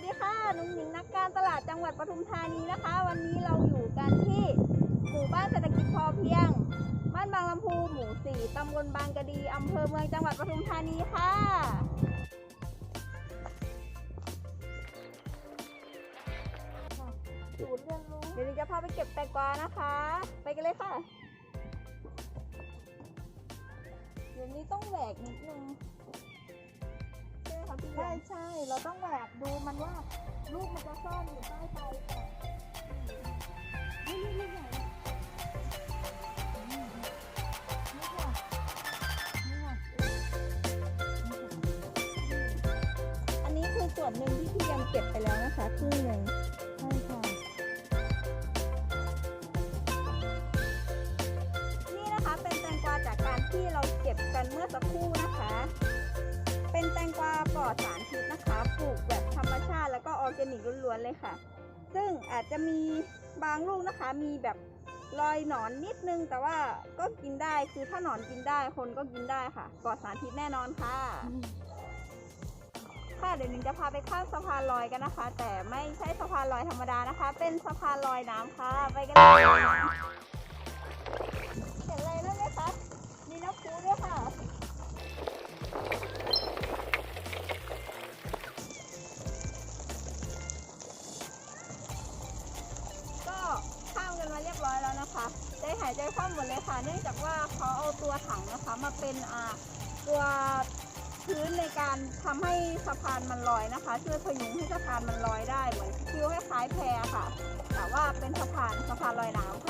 วัสดีค่ะนุ้งหนิงนักการตลาดจังหวัดปทุมธานีนะคะ วันนี้เราอยู่กันที่หมู่บ้านเศรษฐกิจพอเพียง บ้านบางลำพูหมู่สี่ตำบลบางกะดีอำเภอเมืองจังหวัดปทุมธานีค่ะศูนย์เรียนรู้เดี๋ยวหนูจะพาไปเก็บแตงกวานะคะ ไปกันเลยค่ะ เดี๋ยวนี้ต้องแหวกนิดนึง ใช่ไหมคะพี่ใช่ยงใช่เราต้องแหวกดูมันว่าลูกมัน จะซ่อนอยู่ใต้ใบก่อนนี่นี่นี่ใหญ่เลยอืมนี่ค่ะนี่ค่ะอันนี้คือส่วนหนึ่งที่พี่ยังเก็บไปแล้วนะคะครึ่งหนึ่งใช่ค่ะ นี่นะคะเป็นแตงกวาจากการที่เราเก็บกันเมื่อสักครู่นะคะ เป็นแตงกวาปลอดสารพิษนะคะ ร์แกนิกล้วนๆเลยค่ะ ซึ่งอาจจะมีบางลูกนะคะ มีแบบรอยหนอนนิดนึง แต่ว่าก็กินได้คือถ้าหนอนกินได้คนก็กินได้ค่ะปลอดสารพิษแน่นอนค่ะ ค่ะเดี๋ยวหนิงจะพาไปข้ามสะพานลอยกันนะคะ แต่ไม่ใช่สะพานลอยธรรมดานะคะ เป็นสะพานลอยน้ำค่ะ ไปกันเลยายใจคว่ำหมดเลยค่ะ เนื่องจากว่าเขาเอาตัวถังนะคะมาเป็นอ่าตัวพื้นในการทำให้สะพานมันลอยนะคะ ช่วยพยุงให้สะพานมันลอยได้เหมือนฟิวคล้ายๆแพค่ะ แต่ว่าเป็นสะพานสะพานลอยน้ำค่ะ